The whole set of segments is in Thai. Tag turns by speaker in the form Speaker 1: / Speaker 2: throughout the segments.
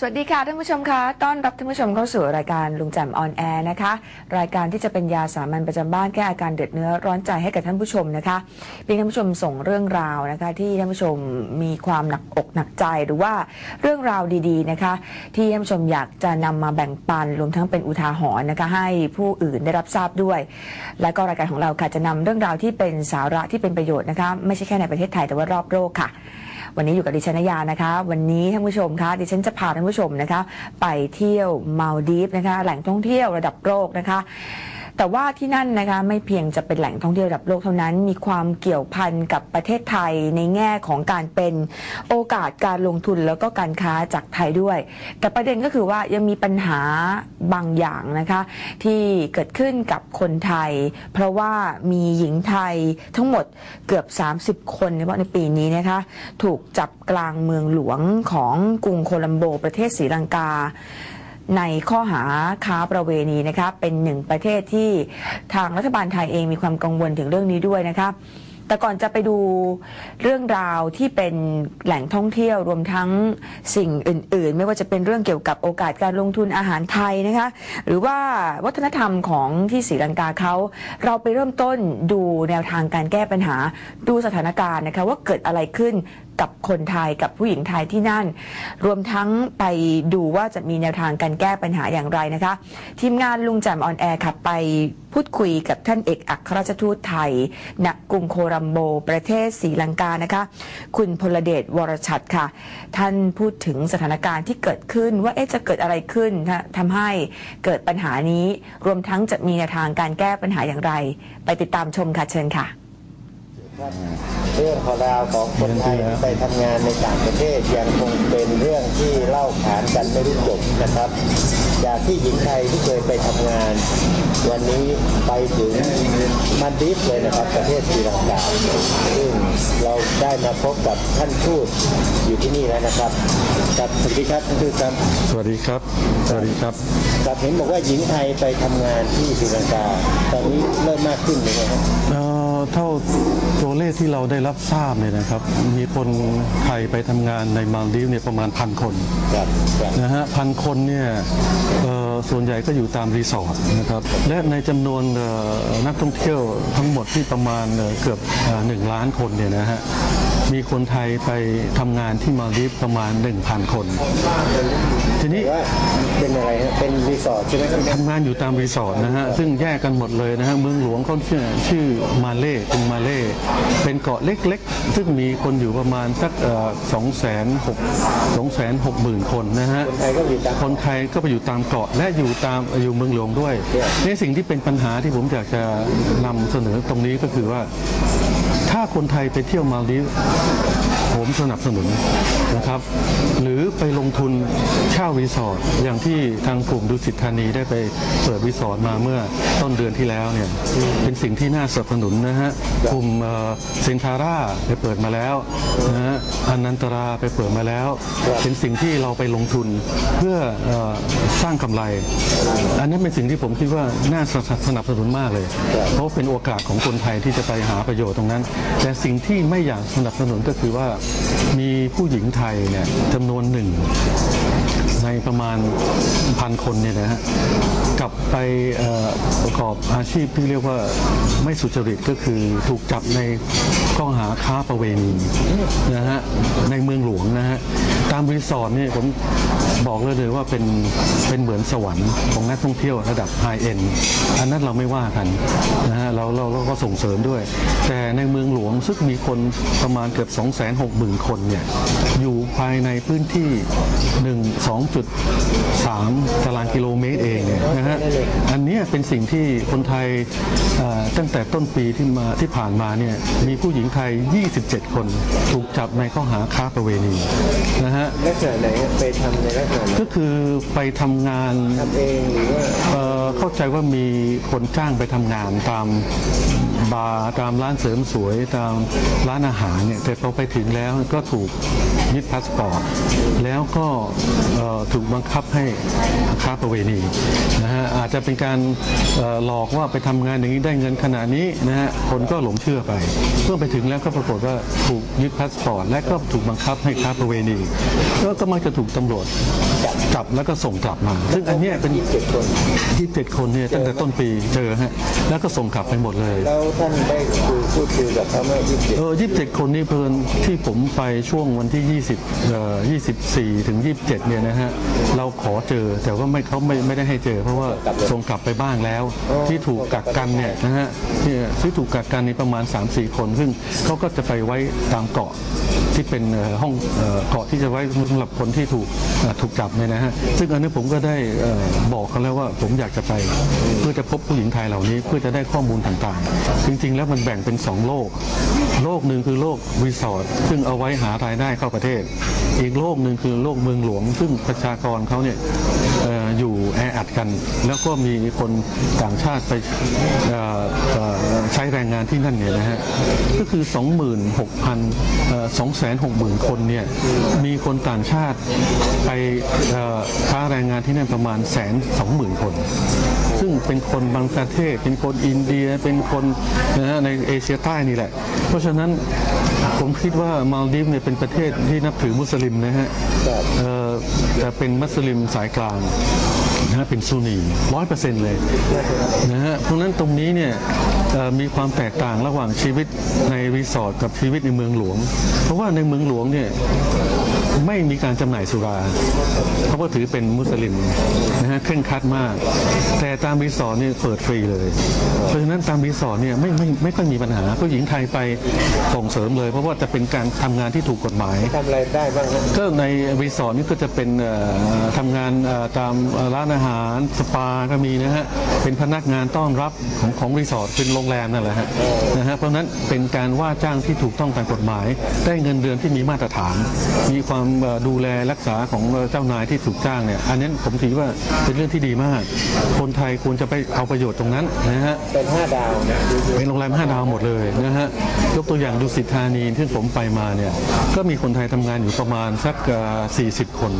Speaker 1: สวัสดีค่ะท่านผู้ชมคะต้อนรับท่านผู้ชมเข้าสู่รายการลุงแจ่มออนแอร์นะคะ รายการที่จะเป็นยาสามัญประจำบ้านแก้อาการเดือดเนื้อร้อนใจให้กับท่านผู้ชมนะคะเพีท่านผู้ชมส่งเรื่องราวนะคะ ที่ท่านผู้ชมมีความหนักอกหนักใจหรือว่าเรื่องราวดีๆนะคะ ที่ท่านผู้ชมอยากจะนำมาแบ่งปันรวมทั้งเป็นอุทาหรณ์นะคะ ให้ผู้อื่นได้รับทราบด้วย และก็รายการของเราค่ะจะนำเรื่องราวที่เป็นสาระที่เป็นประโยชน์นะคะ ไม่ใช่แค่ในประเทศไทยแต่ว่ารอบโลกค่ะ วันนี้อยู่กับดิฉันนยานะคะ วันนี้ท่านผู้ชมคะดิฉันจะพาท่านผู้ชมนะคะ ไปเที่ยวมาลดีฟนะคะ แหล่งท่องเที่ยวระดับโลกนะคะ แต่ว่าที่นั่นนะคะไม่เพียงจะเป็นแหล่งท่องเที่ยวระดับโลกเท่านั้น มีความเกี่ยวพันกับประเทศไทยในแง่ของการเป็นโอกาสการลงทุนแล้วก็การค้าจากไทยด้วย แต่ประเด็นก็คือว่ายังมีปัญหาบางอย่างนะคะที่เกิดขึ้นกับคนไทย เพราะว่ามีหญิงไทยทั้งหมดเกือบ 30 คนเฉพาะในปีนี้นะคะถูกจับกลางเมืองหลวงของกรุงโคลัมโบประเทศศรีลังกา ในข้อหาค้าประเวณีนะคะเป็นหนึ่งประเทศที่ทางรัฐบาลไทยเองมีความกังวลถึงเรื่องนี้ด้วยนะคะแต่ก่อนจะไปดูเรื่องราวที่เป็นแหล่งท่องเที่ยวรวมทั้งสิ่งอื่น ๆ ไม่ว่าจะเป็นเรื่องเกี่ยวกับโอกาสการลงทุนอาหารไทยนะคะ หรือว่าวัฒนธรรมของที่ศรีลังกาเขาเราไปเริ่มต้นดูแนวทางการแก้ปัญหาดูสถานการณ์นะคะว่าเกิดอะไรขึ้น กับคนไทยกับผู้หญิงไทยที่นั่น รวมทั้งไปดูว่าจะมีแนวทางการแก้ปัญหาอย่างไรนะคะ ทีมงานลุงแจมออนแอร์ขับไปพูดคุยกับท่านเอกอัครราชทูตไทย ณกรุงโคลัมโบ ประเทศศรีลังกานะคะ คุณพลเดชวรชัดค่ะ ท่านพูดถึงสถานการณ์ที่เกิดขึ้นว่าเอ๊ะจะเกิดอะไรขึ้นนะทำให้เกิดปัญหานี้ รวมทั้งจะมีแนวทางการแก้ปัญหาอย่างไร ไปติดตามชมค่ะเชิญค่ะ
Speaker 2: เรื่องของราวของคนไทยที่ไปทำงานในต่างประเทศยังคงเป็นเรื่องที่เล่าขานกันไม่รู้จบนะครับ จากที่หญิงไทยที่เคยไปทำงาน วันนี้ไปถึงมันดิฟเลยนะครับ ประเทศศรีลังกาซึ่งเราได้มาพบกับท่านทูตอยู่ที่นี่แล้วนะครับครับสวัสดีครับท่านทูตครับ
Speaker 3: สวัสดีครับสวัสดีครับ
Speaker 2: ครับเห็นบอกว่าหญิงไทยไปทำงานที่ศรีลังกาตอนนี้เริ่มมากขึ้นเลยนะครับ
Speaker 3: เอ่อเท่าตัวเลขที่เราได้รับทราบเนี่ยนะครับ มีคนไทยไปทำงานในมาลดีฟเนี่ยประมาณพันคน
Speaker 2: ครับครับ
Speaker 3: นะฮะพันคนเนี่ยเอ่อส่วนใหญ่ก็อยู่ตามรีสอร์ทนะครับ และในจำนวนเอ่อนักท่องเที่ยวทั้งหมดที่ประมาณเอ่อเกือบเอ่อหนึ่งล้านคนเนี่ยนะฮะมีคนไทยไปทำงานที่มาลดีฟประมาณ 1,000 คนทีนี้
Speaker 2: ว่าเป็นอะไรฮะเป็นรีสอร์ทใช่ไหมครับ
Speaker 3: ทำงานอยู่ตามรีสอร์ทนะฮะ ซึ่งแยกกันหมดเลยนะฮะ เมืองหลวงเขาชื่อชื่อมาเล่กรุงมาเล่เป็นเกาะเล็กๆ ซึ่งมีคนอยู่ประมาณสักสองแสนหกสองแสนหกหมื่นคนนะฮะ
Speaker 2: คนไทยก็อยู่ตาม
Speaker 3: คนไทยก็ไปอยู่ตามเกาะและอยู่ตามอยู่เมืองหลวงด้วยนี่สิ่งที่เป็นปัญหาที่ผมอยากจะนำเสนอตรงนี้ก็คือว่า ถ้าคนไทยไปเที่ยวมาลดีฟส์ ผมสนับสนุนนะครับ หรือไปลงทุนเช่ารีสอร์ทอย่างที่ทางกลุ่มดุสิตธานีได้ไปเปิดรีสอร์ทมาเมื่อต้นเดือนที่แล้วเนี่ยเป็นสิ่งที่น่าสนับสนุนนะฮะกลุ่มเซนทาร่าไปเปิดมาแล้วนะฮะอนันตราไปเปิดมาแล้ว เป็นสิ่งที่เราไปลงทุนเพื่ออสร้างกำไร อันนั้นเป็นสิ่งที่ผมคิดว่าน่าสนับสนุนมากเลย เพราะเป็นโอกาสของคนไทยที่จะไปหาประโยชน์ตรงนั้น แต่สิ่งที่ไม่อยากสนับสนุนก็คือว่ามีผู้หญิงไทยเนี่ยจำนวนหนึ่ง ในประมาณพันคนเนี่ยนะฮะกลับไปประกอบอาชีพที่เรียกว่าไม่สุจริตก็คือถูกจับในข้อหาค้าประเวณีนะฮะในเมืองหลวงนะฮะ ตามรีสอร์ทนี่ผมบอกเลยเลยว่าเป็นเป็นเหมือนสวรรค์ของนักท่องเที่ยวระดับไฮเอ็นอันนั้นเราไม่ว่ากันนะฮะเราเราเราก็ส่งเสริมด้วย แต่ในเมืองหลวงซึ่งมีคนประมาณเกือบ 2 6 0 0 0 0 คนเนี่ยอยู่ภายในพื้นที่ 1 2.3 ตารางกิโลเมตรเอง นี่ยนะฮะอันเนี้ยเป็นสิ่งที่คนไทยเอ่อตั้งแต่ต้นปีที่มาที่ผ่านมาเนี่ยมีผู้หญิงไทย 27 คนถูกจับในข้อหาค้าประเวณีนะฮะ
Speaker 2: ลักษณะไหนฮะไปทำในลักษณะไหน
Speaker 3: ก็คือไปทำงาน
Speaker 2: ทำเองหรือว่า
Speaker 3: เอ่อเข้าใจว่ามีคนจ้างไปทำงานตามบาร์ตามร้านเสริมสวยตามร้านอาหารเนี่ยแต่พอไปถึงแล้วก็ถูกยึดพาสปอร์ตแล้วก็เอ่อถูกบังคับให้ค้าประเวณีนะฮะอาจจะเป็นการเอ่อหลอกว่าไปทำงานอย่างนี้ได้เงินขนาดนี้นะฮะคนก็หลงเชื่อไปเมื่อไปถึงแล้วก็ปรากฏว่าถูกยึดพาสปอร์ตและก็ถูกบังคับให้ค้าประเวณีแล้วก็มักจะถูกตำรวจจับแล้วก็ส่งกลับมา ซึ่งอันเนี้ยเป็น
Speaker 2: 27คน
Speaker 3: 27คนเนี่ยตั้งแต่ต้นปีเจอฮะแล้วก็ส่งกลับไปหมดเลย
Speaker 2: แล้วท่านได้คุยพูดคุยกับเขาเมื่อ27
Speaker 3: เออ27 คนนี่เพลินที่ผมไปช่วงวันที่ 20เอ่อ24 ถึง 27 เนี่ยนะฮะเราขอเจอแต่ว่าไม่เขาไม่ไม่ได้ให้เจอเพราะว่าส่งกลับไปบ้างแล้ว ที่ถูกกักกันเนี่ยนะฮะที่ที่ถูกกักกันนี่ประมาณ 3-4 คน ซึ่งเขาก็จะไปไว้ตามเกาะที่เป็นเอ่อห้องเอ่อเกาะที่จะไว้สำหรับคนที่ถูกเอ่อถูกจับเนี่ยนะฮะซึ่งอันนี้ผมก็ได้เอ่อบอกเขาแล้วว่าผมอยากจะไปเพื่อจะพบผู้หญิงไทยเหล่านี้ เพื่อจะได้ข้อมูลต่างๆ จริง ๆ แล้วมันแบ่งเป็น 2 โลก โลกหนึ่งคือโลกรีสอร์ทซึ่งเอาไว้หารายได้เข้าประเทศ อีกโลกหนึ่งคือโลกเมืองหลวง ซึ่งประชากรเขาเนี่ยออยู่แออัดกัน แล้วก็มีคนต่างชาติไปใช้แรงงานที่นั่นเนี่ยนะฮะก็คือ 26,000เอ่อ260,000 คนเนี่ยมีคนต่างชาติไปค้าแรงงานที่นั่นประมาณแสนสองหมื่นคน ซึ่งเป็นคนบางประเทศ เป็นคนอินเดียเป็นคนนะฮะในเอเชียใต้นี่แหละเพราะฉะนั้นผมคิดว่ามาลดีฟเนี่ยเป็นประเทศที่นับถือมุสลิมนะฮะเอ่อแต่เป็นมุสลิมสายกลางนะฮะเป็นซุนนีร้อยเปอร์เซ็นต์เลยนะฮะเพราะฉะนั้นตรงนี้เนี่ยเอ่อมีความแตกต่างระหว่างชีวิตในรีสอร์ทกับชีวิตในเมืองหลวง เพราะว่าในเมืองหลวงเนี่ย ไม่มีการจำหน่ายสุราเพราะว่าถือเป็นมุสลิมนะฮะเคร่งครัดมาก แต่ตามรีสอร์ทเนี่ยเปิดฟรีเลย เพราะฉะนั้นตามรีสอร์ทเนี่ยไม่ไม่ไม่ค่อยมีปัญหาผู้หญิงไทยไปส่งเสริมเลย เพราะว่าจะเป็นการทำงานที่ถูกกฎหมาย
Speaker 2: ทำอะไรได้บ้างฮะ
Speaker 3: ก็ในรีสอร์ทนี่ก็จะเป็นเอ่อทำงานเอ่อตามเอ่อร้านอาหารสปาก็มีนะฮะเป็นพนักงานต้อนรับของของรีสอร์ทเป็นโรงแรมนั่นแหละฮะนะฮะเพราะฉะนั้นเป็นการว่าจ้างที่ถูกต้องตามกฎหมาย ได้เงินเดือนที่มีมาตรฐาน มีความเอ่อดูแลรักษาของเอ่อเจ้านายที่ถูกจ้างเนี่ยอันนั้นผมถือว่าเป็นเรื่องที่ดีมาก คนไทยควรจะไปเอาประโยชน์ตรงนั้นนะฮะ
Speaker 2: เป็น5ดาวนะดู
Speaker 3: เป็นโรงแรม5ดาวหมดเลยนะฮะยกตัวอย่างดุสิตธานีที่ผมไปมาเนี่ยก็มีคนไทยทำงานอยู่ประมาณสักเอ่อ40 คน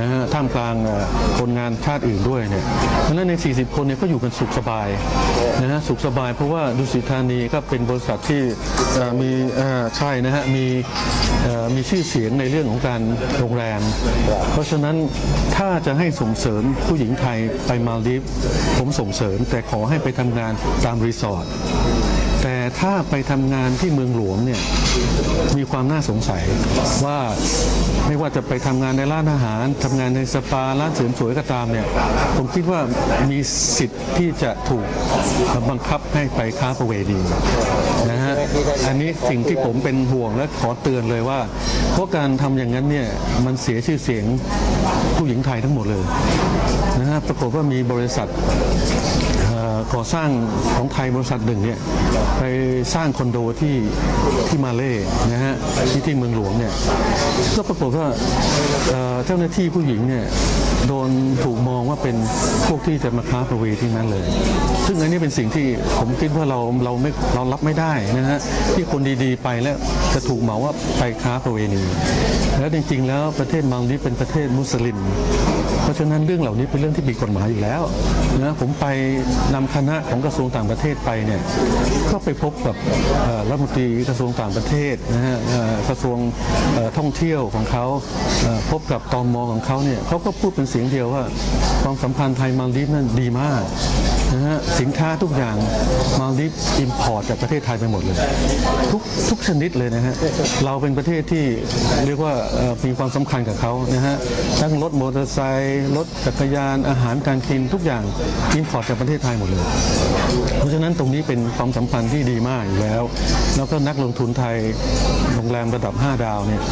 Speaker 3: นะฮะท่ามกลางเอ่อคนงานชาติอื่นด้วยเนี่ยเพราะฉะนั้นใน 40 คนเนี่ยก็อยู่กันสุขสบายนะฮะสุขสบายเพราะว่าดุสิตธานีก็เป็นบริษัทที่เอ่อมีเอ่อใช่นะฮะมีเอ่อมีชื่อเสียงในเรื่องของการโรงแรม เพราะฉะนั้นถ้าจะให้ส่งเสริมผู้หญิงไทยไปมาลดีฟผมส่งเสริมแต่ขอให้ไปทำงานตามรีสอร์ท ถ้าไปทำงานที่เมืองหลวงเนี่ยมีความน่าสงสัยว่าไม่ว่าจะไปทำงานในร้านอาหารทำงานในสปาร้านเสริมสวยก็ตามเนี่ยผมคิดว่ามีสิทธิ์ที่จะถูกบังคับให้ไปค้าประเวณีนะฮะอันนี้สิ่งที่ผมเป็นห่วงและขอเตือนเลยว่า เพราะการทำอย่างนั้นเนี่ยมันเสียชื่อเสียงผู้หญิงไทยทั้งหมดเลยนะฮะปรากฏว่ามีบริษัท ก่อสร้างของไทยบริษัทหนึ่งเนี่ยไปสร้างคอนโดที่ที่มาเล่นะฮะที่ที่เมืองหลวงเนี่ยก็ปรากฏว่าเจ้าหน้าที่ผู้หญิงเนี่ยโดนถูกมองว่าเป็นพวกที่จะมาค้าประเวณีที่นั้นเลย ซึ่งอันนี้เป็นสิ่งที่ผมคิดว่าเราเราไม่เรารับไม่ได้นะฮะที่คนดีๆไปแล้วจะถูกเหมาว่าไปค้าประเวณี แล้วจริงๆแล้วประเทศมังนี้เป็นประเทศมุสลิม เพราะฉะนั้นเรื่องเหล่านี้เป็นเรื่องที่ผิดกฎหมายอยู่แล้วนะผมไปนำคณะของกระทรวงต่างประเทศไปเนี่ยก็ไปพบกับรัฐมนตรีกระทรวงต่างประเทศนะฮะกระทรวงท่องเที่ยวของเขาพบกับตอมอของเขาเนี่ยเขาก็พูดเป็นเสียงเดียวว่า ความสัมพันธ์ไทยมาลดีฟนั้นดีมากนะฮะสินค้าทุกอย่างมาลดีฟอิมพอร์ตจากประเทศไทยไปหมดเลย ทุกทุกชนิดเลยนะฮะเราเป็นประเทศที่เรียกว่ามีความสำคัญกับเขานะฮะทั้งรถมอเตอร์ไซค์รถจักรยานอาหารการกินทุกอย่างอินพอร์ตจากประเทศไทยหมดเลย เพราะฉะนั้นตรงนี้เป็นความสัมพันธ์ที่ดีมากอยู่แล้ว แล้วก็นักลงทุนไทยโรงแรมระดับ 5 ดาวเนี่ย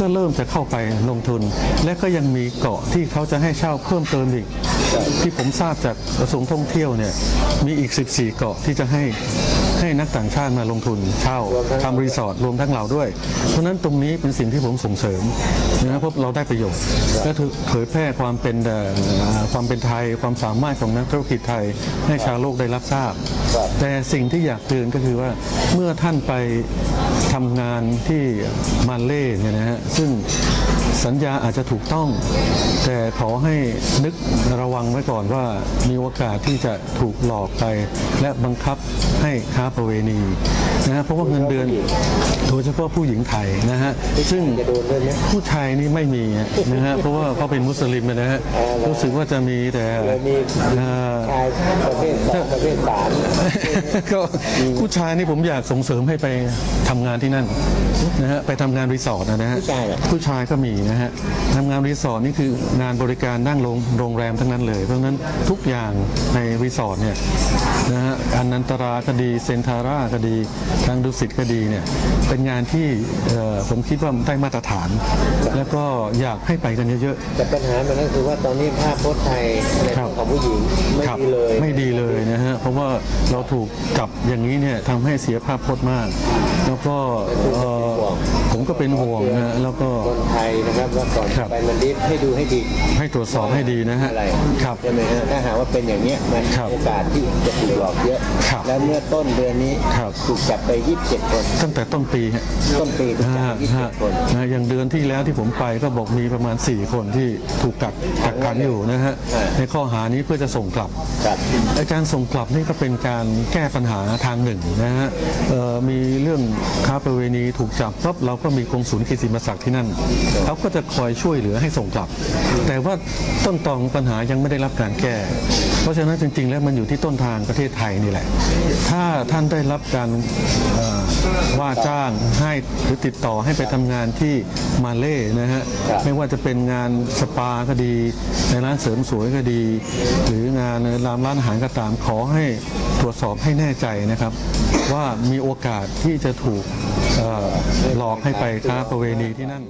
Speaker 3: ก็เริ่มจะเข้าไปลงทุน และก็ยังมีเกาะที่เขาจะให้เช่าเพิ่มเติมอีกที่ผมทราบจากกระทรวงท่องเที่ยวเนี่ยมีอีก 14 เกาะที่จะให้ให้นักต่างชาติมาลงทุนเช่า
Speaker 2: ทำ
Speaker 3: รีสอร์ทรวมทั้งเราด้วย เพราะนั้นตรงนี้เป็นสิ่งที่ผมส่งเสริมนะครับเพราะเราได้ประโยชน์และเผยแพร่ความเป็นความเป็นไทยความสามารถของนักธุรกิจไทยให้ชาวโลกได้รับทราบ แต่สิ่งที่อยากเตือนก็คือว่าเมื่อท่านไปทำงานที่มาเลเนี่ยนะฮะซึ่ง สัญญาอาจจะถูกต้อง แต่ขอให้นึกระวังไว้ก่อนว่ามีโอกาสที่จะถูกหลอกไป และบังคับให้ค้าประเวณีนะฮะเพราะว่าเงินเดือนโดยเฉพาะผู้หญิงไทยนะฮะซึ่ง
Speaker 2: จะโดนด้วยไหม
Speaker 3: ผู้ชายนี่ไม่มีนะฮะเพราะว่าเขาเป็นมุสลิมนะฮะ
Speaker 2: อ๋อเหรอ
Speaker 3: รู้สึกว่าจะมีแต่
Speaker 2: เลยมี
Speaker 3: เอ่อ
Speaker 2: ชายประเภทสองประเภทสาม
Speaker 3: ก็ผู้ชายนี่ผมอยากส่งเสริมให้ไปทำงานที่นั่นนะฮะไปทำงานรีสอร์ทนะฮะ
Speaker 2: ผู้ชายเหรอ
Speaker 3: ผู้ชายก็มีนะฮะทำงานรีสอร์ทนี่คืองานบริการนั่งโรงโรงแรมทั้งนั้นเลย เพราะฉะนั้นทุกอย่างในรีสอร์ทเนี่ยนะฮะอนันตราก็ดีเซนทาร่าก็ดีทางดุสิตก็ดีเนี่ยเป็นงานที่เอ่อผมคิดว่าได้มาตรฐาน แล้วก็อยากให้ไปกันเยอะ
Speaker 2: แต่ปัญหามันก็คือว่าตอนนี้ภาพพจน์ไทยใน
Speaker 3: ครับ
Speaker 2: ของผู้หญิงไม่
Speaker 3: ครับ
Speaker 2: ดีเลย
Speaker 3: ไม่ดีเลยนะฮะเพราะว่าเราถูกจับอย่างนี้เนี่ยทำให้เสียภาพพจน์มาก แล้วก็เอ่อผมก็เป็นห่วงนะแล้วก็
Speaker 2: คนไทยนะครับว่าก่อน
Speaker 3: ครับ
Speaker 2: ไปมันดิฟให้ดูให้ดี
Speaker 3: ให้ตรวจสอบให้ดีนะฮะ
Speaker 2: อะไร
Speaker 3: ครับ
Speaker 2: ใช่ไหมฮะถ้าหากว่าเป็นอย่างเนี้ยมัน
Speaker 3: ครับ
Speaker 2: โอกาสที่จะถูกหลอกเยอะ
Speaker 3: ครับ
Speaker 2: แล้วเมื่อต้นเดือนนี้
Speaker 3: ครับ
Speaker 2: ถูกจับไป 27 คน
Speaker 3: ตั้งแต่ต้นปีฮะ
Speaker 2: ต้นปีถูกจับ
Speaker 3: ฮะ
Speaker 2: ไป
Speaker 3: ฮะ
Speaker 2: 27คน
Speaker 3: นะอย่างเดือนที่แล้วที่ผมไปก็บอกมีประมาณ 4 คนที่ถูกกักกักขังอยู่นะฮะ
Speaker 2: ฮะ
Speaker 3: ในข้อหานี้เพื่อจะส่งกลับ
Speaker 2: ครับ
Speaker 3: ไอ้การส่งกลับนี่ก็เป็นการแก้ปัญหาทางหนึ่งนะฮะเอ่อมีเรื่องค้าประเวณีถูกจับปั๊บเราก็มีกงสุลกิติมศักดิ์ที่นั่นเขาก็จะคอยช่วยเหลือให้ส่งกลับ แต่ว่าต้นตอของปัญหายังไม่ได้รับการแก้ เพราะฉะนั้นจริง ๆ แล้วมันอยู่ที่ต้นทางประเทศไทยนี่แหละ ถ้าท่านได้รับการว่าจ้างให้หรือติดต่อให้ไปทำงานที่มาเล่นะฮะไม่ว่าจะเป็นงานสปาก็ดี ในร้านเสริมสวยก็ดี หรืองานในร้านร้านอาหารก็ตามขอให้ตรวจสอบให้แน่ใจนะครับ ว่ามีโอกาสที่จะถูกหลอกให้ไปค้าประเวณีที่นั่น